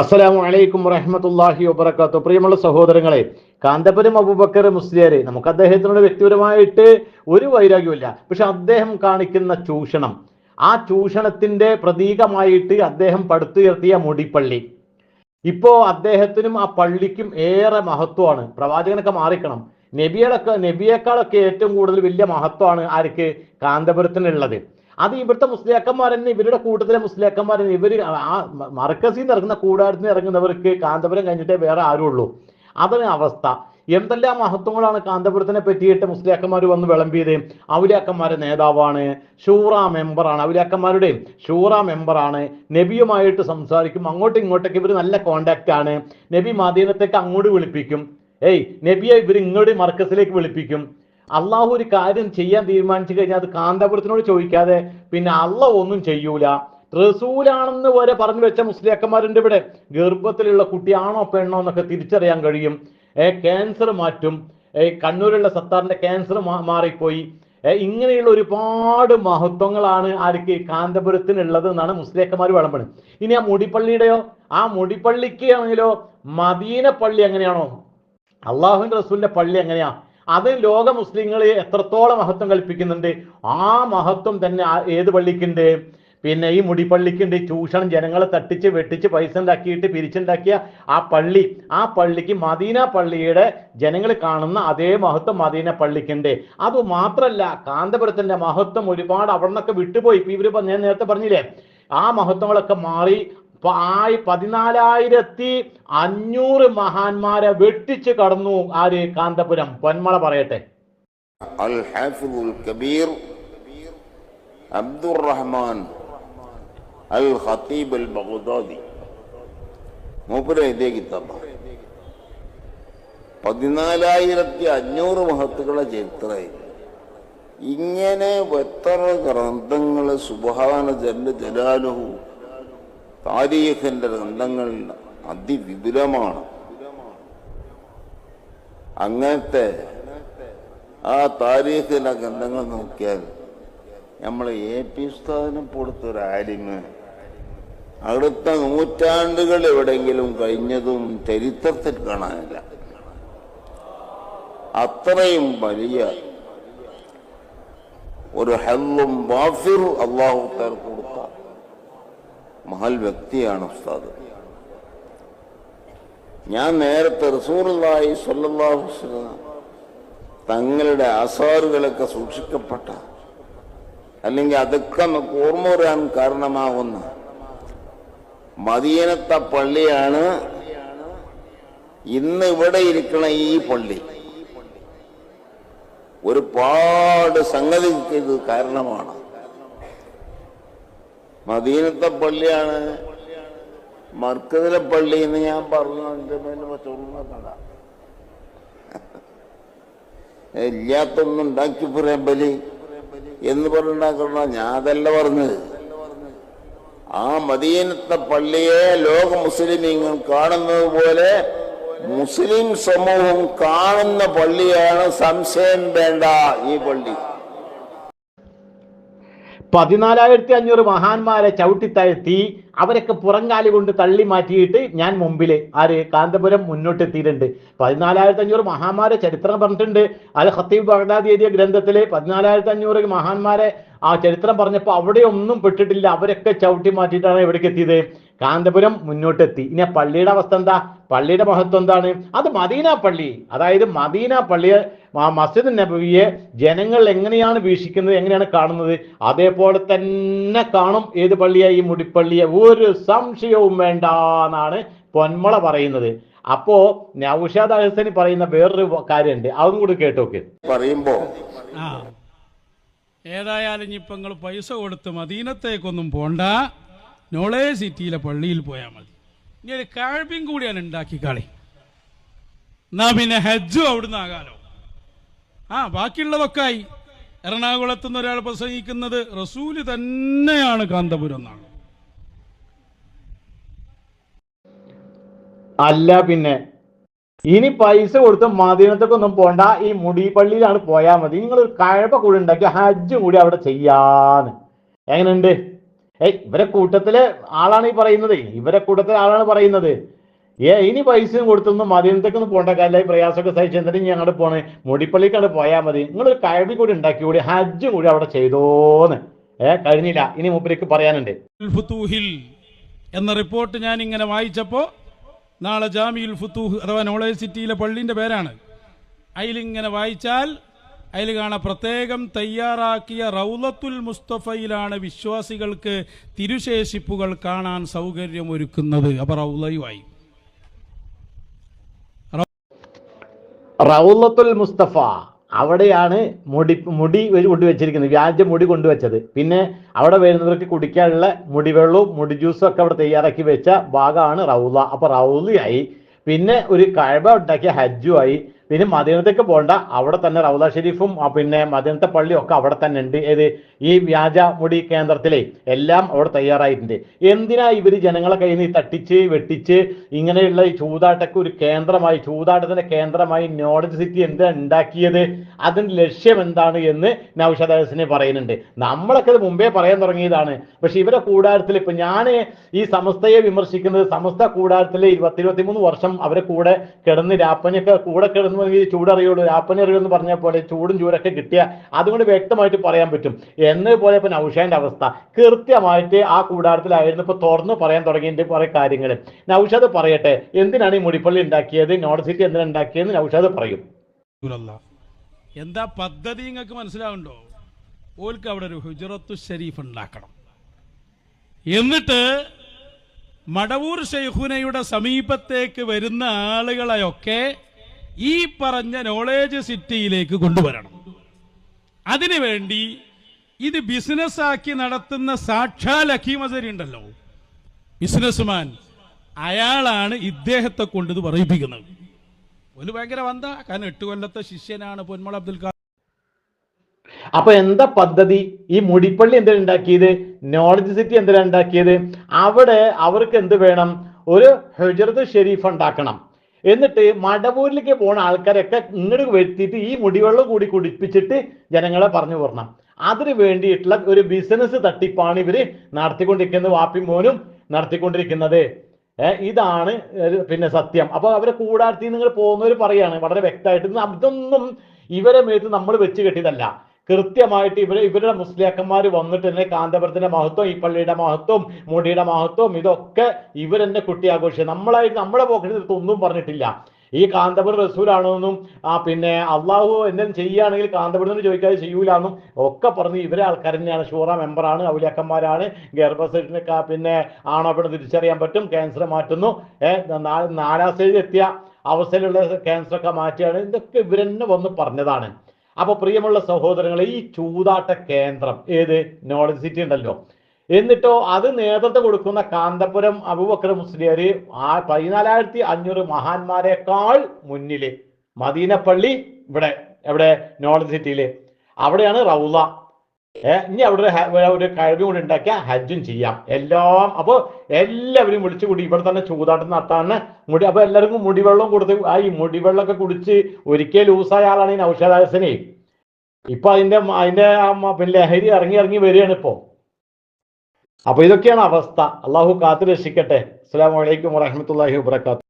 അസ്സലാമു അലൈക്കും വറഹമത്തല്ലാഹി വബർക്കാത്തു പ്രിയമുള്ള സഹോദരങ്ങളെ കാന്തപുരം അബുബക്കർ മുസ്ലിയാരെ നമുക്ക് അദ്ദേഹത്തിനോട് വ്യക്തിപരമായിട്ട് ഒരു വൈരാഗ്യമില്ല പക്ഷെ അദ്ദേഹം കാണിക്കുന്ന ചൂഷണം ആ ചൂഷണത്തിന്റെ പ്രതീകമായിട്ട് അദ്ദേഹം പടുത്തുയർത്തിയ മുടിപ്പള്ളി. ഇപ്പോ അദ്ദേഹത്തിനും ആ പള്ളിക്കും ഏറെ മഹത്വമാണ്. പ്രവാചകനൊക്കെ മാറിക്കണം. നബികളൊക്കെ നബിയേക്കാളൊക്കെ ഏറ്റവും കൂടുതൽ വലിയ മഹത്വമാണ് ആർക്ക്? കാന്തപുരത്തിനുള്ളത്. അത് ഇവിടുത്തെ മുസ്ലിയാക്കന്മാർ തന്നെ ഇവരുടെ കൂട്ടത്തിലെ മുസ്ലിയാക്കന്മാർ തന്നെ. ഇവർ ആ മർക്കസിൽ നിന്ന് ഇറങ്ങുന്ന കൂടാരത്തിൽ നിന്ന് ഇറങ്ങുന്നവർക്ക് കാന്തപുരം കഴിഞ്ഞിട്ടേ വേറെ ആരും ഉള്ളൂ. അതാണ് അവസ്ഥ. എന്തെല്ലാം മഹത്വങ്ങളാണ് കാന്തപുരത്തിനെ പറ്റിയിട്ട് മുസ്ലിയാക്കന്മാർ വന്ന് വിളമ്പിയത്? ഔലിയാക്കന്മാരെ നേതാവാണ് ഷൂറ മെമ്പറാണ് ഔലിയാക്കന്മാരുടെ ഷൂറ മെമ്പറാണ് നബിയുമായിട്ട് സംസാരിക്കും. അങ്ങോട്ടും ഇങ്ങോട്ടേക്ക് ഇവർ നല്ല കോണ്ടാക്റ്റ് ആണ്. നബി മദീനത്തേക്ക് അങ്ങോട്ട് വിളിപ്പിക്കും. ഏയ് നബിയെ ഇവർ ഇങ്ങോട്ട് മർക്കസിലേക്ക് വിളിപ്പിക്കും. അള്ളാഹു ഒരു കാര്യം ചെയ്യാൻ തീരുമാനിച്ചു കഴിഞ്ഞാൽ അത് കാന്തപുരത്തിനോട് ചോദിക്കാതെ പിന്നെ അള്ള ഒന്നും ചെയ്യൂല. റസൂലാണെന്ന് വരെ പറഞ്ഞു വെച്ച മുസ്ലിയാക്കന്മാരുണ്ട് ഇവിടെ. ഗർഭത്തിലുള്ള കുട്ടിയാണോ പെണ്ണോ എന്നൊക്കെ തിരിച്ചറിയാൻ കഴിയും. ഏ ക്യാൻസർ മാറ്റും. ഏ കണ്ണൂരുള്ള സത്താറിന്റെ ക്യാൻസർ മാറിപ്പോയി. ഏ ഇങ്ങനെയുള്ള ഒരുപാട് മഹത്വങ്ങളാണ് ആർക്ക് കാന്തപുരത്തിനുള്ളത് എന്നാണ് മുസ്ലിയാക്കന്മാർ വിളമ്പണത് ഇനി ആ മുടിപ്പള്ളിയുടെയോ ആ മുടിപ്പള്ളിക്ക് ആണെങ്കിലോ മദീന പള്ളി എങ്ങനെയാണോ? അള്ളാഹുവിന്റെ റസൂലിന്റെ പള്ളി എങ്ങനെയാ? അത് ലോക മുസ്ലിങ്ങളെ എത്രത്തോളം മഹത്വം കൽപ്പിക്കുന്നുണ്ട് ആ മഹത്വം തന്നെ ഏത് പള്ളിക്കുണ്ട്? പിന്നെ ഈ മുടിപ്പള്ളിക്കുണ്ട് ചൂഷണം ജനങ്ങളെ തട്ടിച്ച് വെട്ടിച്ച് പൈസ ഉണ്ടാക്കിയിട്ട് പിരിച്ചുണ്ടാക്കിയ ആ പള്ളി ആ പള്ളിക്ക് മദീന പള്ളിയുടെ ജനങ്ങൾ കാണുന്ന അതേ മഹത്വം മദീന പള്ളിക്കുണ്ട്. അത് മാത്രല്ല കാന്തപുരത്തിന്റെ മഹത്വം ഒരുപാട് അവിടെ നിന്നൊക്കെ വിട്ടുപോയി ഇവർ ഞാൻ നേരത്തെ പറഞ്ഞില്ലേ ആ മഹത്വങ്ങളൊക്കെ മാറി അപ്പൊ ആ പതിനാലായിരത്തി അഞ്ഞൂറ് മഹാന്മാരെ വെട്ടിച്ച് കടന്നു ആര്? കാന്തപുരം. പൊന്മള പറയട്ടെ. പതിനാലായിരത്തി അഞ്ഞൂറ് മഹത്തുക്കളെ ചരിത്ര ഇങ്ങനെ എത്ര ഗ്രന്ഥങ്ങൾ സുബാന ജന്റെ ജലാനുഹു താരീഖിന്റെ ഗ്രന്ഥങ്ങൾ അതിവിപുലമാണ്. അങ്ങനത്തെ ആ താരീഖിന്റെ ഗ്രന്ഥങ്ങൾ നോക്കിയാൽ നമ്മൾ എ പി ഉസ്താദിനെ കൊടുത്തൊരു ആലിമ് അടുത്ത നൂറ്റാണ്ടുകൾ എവിടെങ്കിലും കഴിഞ്ഞതും ചരിത്രത്തിൽ കാണാനില്ല. അത്രയും വലിയ ഒരു ഹെല്ലും വാഫിർ അള്ളാഹു കൊടുത്ത മഹൽ വ്യക്തിയാണ് ഉസ്താദ്. ഞാൻ നേരത്തെ റസൂറുള്ളായി വസല്ലം തങ്ങളുടെ ആസാറുകളൊക്കെ സൂക്ഷിക്കപ്പെട്ട അല്ലെങ്കിൽ അതൊക്കെ നമുക്ക് ഓർമ്മ വരാൻ കാരണമാകുന്ന മദീനത്തെ പള്ളിയാണ് ഇന്ന് ഇവിടെ ഇരിക്കണ ഈ പള്ളി. ഒരുപാട് സംഗതിക്ക് ഇത് കാരണമാണ്. മദീനത്തെ പള്ളിയാണ്. മർക്കതിലെ പള്ളി എന്ന് ഞാൻ പറഞ്ഞു അതിന്റെ മേലെ ഇല്ലാത്തൊന്നും ഉണ്ടാക്കി പറയാൻ ബലി എന്ന് പറഞ്ഞുണ്ടാക്കണ ഞാൻ അതല്ല പറഞ്ഞത്. ആ മദീനത്തെ പള്ളിയെ ലോക മുസ്ലിമീങ്ങൾ കാണുന്നത് പോലെ മുസ്ലിം സമൂഹം കാണുന്ന പള്ളിയാണ് സംശയം വേണ്ട ഈ പള്ളി. പതിനാലായിരത്തി അഞ്ഞൂറ് മഹാന്മാരെ ചവിട്ടിത്താഴ്ത്തി അവരൊക്കെ പുറങ്കാലി കൊണ്ട് തള്ളി മാറ്റിയിട്ട് ഞാൻ മുമ്പിൽ ആര്? കാന്തപുരം മുന്നോട്ടെത്തിയിട്ടുണ്ട്. പതിനാലായിരത്തി അഞ്ഞൂറ് മഹാന്മാരെ ചരിത്രം പറഞ്ഞിട്ടുണ്ട്. അൽ ഹത്തീബ് ബഗ്ദാദി എഴുതിയ ഗ്രന്ഥത്തിൽ പതിനാലായിരത്തി അഞ്ഞൂറ് മഹാന്മാരെ ആ ചരിത്രം പറഞ്ഞപ്പോൾ അവിടെ ഒന്നും പെട്ടിട്ടില്ല. അവരൊക്കെ ചവിട്ടി മാറ്റിയിട്ടാണ് എവിടേക്ക് എത്തിയത്. കാന്തപുരം മുന്നോട്ടെത്തി. ഇനി പള്ളിയുടെ അവസ്ഥ എന്താ? പള്ളിയുടെ മഹത്വം എന്താണ്? അത് മദീന പള്ളി. അതായത് മദീന പള്ളിയെ മ- മസ്ജിദ് നബവിയെ ജനങ്ങൾ എങ്ങനെയാണ് വീക്ഷിക്കുന്നത് എങ്ങനെയാണ് കാണുന്നത്? അതേപോലെ തന്നെ കാണും. ഏത് പള്ളിയെ? ഈ മുടിപ്പള്ളിയെ. ഒരു സംശയവും വേണ്ട എന്നാണ് പൊന്മള പറയുന്നത്. അപ്പോ നൌഷാദ് അഹസനി പറയുന്ന വേറൊരു കാര്യമുണ്ട്. അതും കൂടി കേട്ടോക്ക്. പറയുമ്പോ ആ ഏതായാലും ഇപ്പൊ നിങ്ങൾ പൈസ കൊടുത്ത് മദീനത്തേക്കൊന്നും പോണ്ട. നോളേജ് സിറ്റിയിലെ പള്ളിയിൽ പോയാൽ മതി. ഇനി ഒരു കാഴ്ബിയും കൂടിയാണ് ഉണ്ടാക്കി കളി എന്നാ പിന്നെ ഹജ്ജും അവിടുന്ന് ആകാലോ? ആ ബാക്കിയുള്ളതൊക്കായി എറണാകുളത്ത് നിന്ന് ഒരാൾ പ്രസംഗിക്കുന്നത് റസൂൽ തന്നെയാണ് കാന്തപുരം എന്നാണ്. അല്ല പിന്നെ. ഇനി പൈസ കൊടുത്ത് മദീനത്തേക്കൊന്നും പോണ്ട. ഈ മുടിപ്പള്ളിയിലാണ് പോയാൽ മതി. നിങ്ങൾ ഒരു കഴപ്പ കൂടി ഉണ്ടാക്കി ഹജ്ജും കൂടി അവിടെ ചെയ്യാന്ന്. എങ്ങനെയുണ്ട്? ഏയ് ഇവരെ കൂട്ടത്തിലെ ആളാണ് ഈ പറയുന്നത്. ഇവരെ കൂട്ടത്തിലെ ആളാണ് പറയുന്നത്. ഏ ഇനി പൈസയും കൊടുത്തൊന്നും മദീനത്തേക്കൊന്നും പോകേണ്ട കാര്യമായി പ്രയാസമൊക്കെ സഹിച്ച് എന്നിട്ട് അങ്ങോട്ട് പോണേ. മുടിപ്പള്ളിക്കാണ് പോയാൽ മതി. നിങ്ങൾ കഴവി കൂടി ഉണ്ടാക്കി കൂടി ഹജ്ജും കൂടി അവിടെ ചെയ്തോന്ന്. ഏ കഴിഞ്ഞില്ല. ഇനി മുമ്പിലേക്ക് പറയാനുണ്ട്. എന്ന റിപ്പോർട്ട് ഞാൻ ഇങ്ങനെ വായിച്ചപ്പോൾ നാളെ ജാമിയുൽ ഫുത്തൂഹ് അഥവാ നോളേജ് സിറ്റിയിലെ പള്ളിന്റെ പേരാണ്. അതിലിങ്ങനെ വായിച്ചാൽ അതിൽ കാണാം പ്രത്യേകം തയ്യാറാക്കിയ റൗലത്തുൽ മുസ്തഫയിലാണ് വിശ്വാസികൾക്ക് തിരുശേഷിപ്പുകൾ കാണാൻ സൗകര്യമൊരുക്കുന്നത്. അപ്പോൾ റൗലയുമായി. റൗലത്തുൽ മുസ്തഫ. അവിടെയാണ് മുടി മുടി കൊണ്ടു വെച്ചിരിക്കുന്നത്. വ്യാജ മുടി കൊണ്ടുവച്ചത് പിന്നെ അവിടെ വരുന്നവർക്ക് കുടിക്കാനുള്ള മുടിവെള്ളവും മുടി ജ്യൂസും ഒക്കെ അവിടെ തയ്യാറാക്കി വെച്ച ഭാഗമാണ് റൗല അപ്പൊ റൗലയായി പിന്നെ ഒരു കഴവ ഉണ്ടാക്കിയ ഹജ്ജുമായി പിന്നെ മദീനത്തേക്ക് പോകണ്ട. അവിടെ തന്നെ റൗദ ഷെരീഫും പിന്നെ മദീനത്തെ പള്ളിയും ഒക്കെ അവിടെ തന്നെ ഉണ്ട്. ഏത്? ഈ വ്യാജ മുടി കേന്ദ്രത്തിലെ എല്ലാം അവിടെ തയ്യാറായിട്ടുണ്ട്. എന്തിനാ ഇവർ ജനങ്ങളെ കയ്യിൽ നിന്ന് തട്ടിച്ച് വെട്ടിച്ച് ഇങ്ങനെയുള്ള ഈ ചൂതാട്ടക്ക് ഒരു കേന്ദ്രമായി ചൂതാട്ടത്തിന്റെ കേന്ദ്രമായി നോളജ് സിറ്റി എന്താ ഉണ്ടാക്കിയത്? അതിന്റെ ലക്ഷ്യം എന്താണ് എന്ന് നൌഷദാസിനെ പറയുന്നുണ്ട്. നമ്മളൊക്കെ ഇത് മുമ്പേ പറയാൻ തുടങ്ങിയതാണ്. പക്ഷെ ഇവരെ കൂടാരത്തിൽ ഇപ്പൊ ഞാൻ ഈ സമസ്തയെ വിമർശിക്കുന്നത് സമസ്ത കൂടാരത്തിൽ ഇരുപത്തി മൂന്ന് വർഷം അവരെ കൂടെ കിടന്ന് രാപ്പനൊക്കെ കൂടെ കിടന്ന് ഈ ചൂടറിയുള്ളൂ രാപ്പന അറിയുമെന്ന് പറഞ്ഞ പോലെ ചൂടും ചൂടൊക്കെ കിട്ടിയ അതുകൊണ്ട് വ്യക്തമായിട്ട് പറയാൻ പറ്റും. എന്നതുപോലെ പോലെ ഇപ്പൊ നൌഷാന്റെ അവസ്ഥ. കൃത്യമായിട്ട് ആ കൂടാരത്തിലായിരുന്നു ഇപ്പൊ തുറന്നു പറയാൻ തുടങ്ങിയിട്ട് കുറെ കാര്യങ്ങൾ നൌഷാദ് പറയട്ടെ എന്തിനാണ് ഈ മുടിപ്പള്ളി ഉണ്ടാക്കിയത്? നോർത്ത് സിറ്റി എന്തിനാണ് ഉണ്ടാക്കിയതെന്ന് നൌഷാദ് പറയും. എന്താ പദ്ധതി നിങ്ങൾക്ക് മനസ്സിലാവുണ്ടോ? ഓൽക്ക് അവിടെ ഒരു ഹുജറത്തു ഷരീഫ് ഉണ്ടാക്കണം. എന്നിട്ട് മടവൂർ ഷെയ്ഖുനയുടെ സമീപത്തേക്ക് വരുന്ന ആളുകളെയൊക്കെ ഈ പറഞ്ഞ നോളേജ് സിറ്റിയിലേക്ക് കൊണ്ടുവരണം. അതിനുവേണ്ടി ഇത് ബിസിനസ്സാക്കി നടത്തുന്ന സാക്ഷാൽ അഖീമസരി ഉണ്ടല്ലോ. ബിസിനസ്മാൻ അയാളാണ് ഇദ്ദേഹത്തെ കൊണ്ട് ഇത് പറയിപ്പിക്കുന്നത്. ഒരു ഭയങ്കര വന്ത. കാരണം എട്ട് കൊല്ലത്തെ ശിഷ്യനാണ് പൊന്മള അബ്ദുൽ ഖാദർ അപ്പൊ എന്താ പദ്ധതി? ഈ മുടിപ്പള്ളി എന്തിനാ ഉണ്ടാക്കിയത്? നോളജ് സിറ്റി എന്തിനാ ഉണ്ടാക്കിയത്? അവിടെ അവർക്ക് എന്ത് വേണം? ഒരു ഹെജറത്ത് ഷെരീഫ് ഉണ്ടാക്കണം. എന്നിട്ട് മടവൂരിലേക്ക് പോണ ആൾക്കാരൊക്കെ ഇങ്ങോട്ട് വരുത്തിയിട്ട് ഈ മുടിവെള്ളം കൂടി കുടിപ്പിച്ചിട്ട് ജനങ്ങളെ പറഞ്ഞു പോരണം അതിന് വേണ്ടിയിട്ടുള്ള ഒരു ബിസിനസ് തട്ടിപ്പാണ് ഇവർ നടത്തിക്കൊണ്ടിരിക്കുന്നത് വാപ്പി മോനും നടത്തിക്കൊണ്ടിരിക്കുന്നത്. ഇതാണ് പിന്നെ സത്യം. അപ്പൊ അവരെ കൂടാർത്തി നിങ്ങൾ പോകുന്നവർ പറയാണ് വളരെ വ്യക്തമായിട്ട്. അതൊന്നും ഇവരെ മേത്ത് നമ്മൾ വെച്ച് കെട്ടിയതല്ല. കൃത്യമായിട്ട് ഇവർ ഇവരുടെ മുസ്ലിയാക്കന്മാർ വന്നിട്ട് തന്നെ കാന്തപുരത്തിന്റെ മഹത്വം ഈ പള്ളിയുടെ മഹത്വം മുടിയുടെ മഹത്വം ഇതൊക്കെ ഇവരെന്നെ കുട്ടി ആഘോഷിച്ചു നമ്മളായിട്ട് നമ്മളെ പോക്കറ്റിൽ ഒന്നും പറഞ്ഞിട്ടില്ല. ഈ കാന്തപുരം റസൂലാണെന്നും ആ പിന്നെ അള്ളാഹു എന്തെങ്കിലും ചെയ്യുകയാണെങ്കിൽ കാന്തപുരത്തിന് ചോദിക്കാതെ ചെയ്യൂലെന്നും ഒക്കെ പറഞ്ഞ് ഇവരെ ആൾക്കാർ തന്നെയാണ്. ഷൂറ മെമ്പറാണ് ഔലിയാക്കന്മാരാണ് ഗർഭസെറ്റിന് പിന്നെ ആണോ പെട്ടെന്ന് തിരിച്ചറിയാൻ പറ്റും ക്യാൻസർ മാറ്റുന്നു. നാലാം സ്റ്റേജിൽ എത്തിയ അവസ്ഥയിലുള്ള ക്യാൻസറൊക്കെ മാറ്റിയാണ്. ഇതൊക്കെ ഇവരെന്നെ വന്ന് പറഞ്ഞതാണ്. അപ്പൊ പ്രിയമുള്ള സഹോദരങ്ങളെ ഈ ചൂതാട്ട കേന്ദ്രം ഏത്? നോളജ് സിറ്റി ഉണ്ടല്ലോ. എന്നിട്ടോ അത് നേതൃത്വം കൊടുക്കുന്ന കാന്തപുരം അബുബക്കർ മുസ്ലിയർ ആ പതിനാലായിരത്തി അഞ്ഞൂറ് മഹാന്മാരെക്കാൾ മുന്നിൽ. മദീനപ്പള്ളി ഇവിടെ എവിടെ? നോളജ് സിറ്റിയിൽ അവിടെയാണ് ഏ ഇനി അവിടെ ഒരു കഴിവ് കൂടി ഉണ്ടാക്കിയ ഹജ്ജും ചെയ്യാം. എല്ലാം അപ്പൊ എല്ലാവരും വിളിച്ചു കൂടി ഇവിടെ തന്നെ ചൂതാട്ടം നടത്താണ് മുടി അപ്പൊ എല്ലാവർക്കും മുടിവെള്ളം കൊടുത്ത് ആ ഈ മുടിവെള്ളമൊക്കെ കുടിച്ച് ഒരിക്കൽ ലൂസായ ആളാണ് ഈ നൗഷാദാസനെ ഇപ്പൊ അതിന്റെ അതിന്റെ പിന്നെ ലഹരി ഇറങ്ങി ഇറങ്ങി വരികയാണ് ഇപ്പോ. അപ്പൊ ഇതൊക്കെയാണ് അവസ്ഥ. അള്ളാഹു കാത്തു രക്ഷിക്കട്ടെ അസ്സാം വലൈക്കും വാഹമത്തല്ലാഹി വബറകാതുഹു.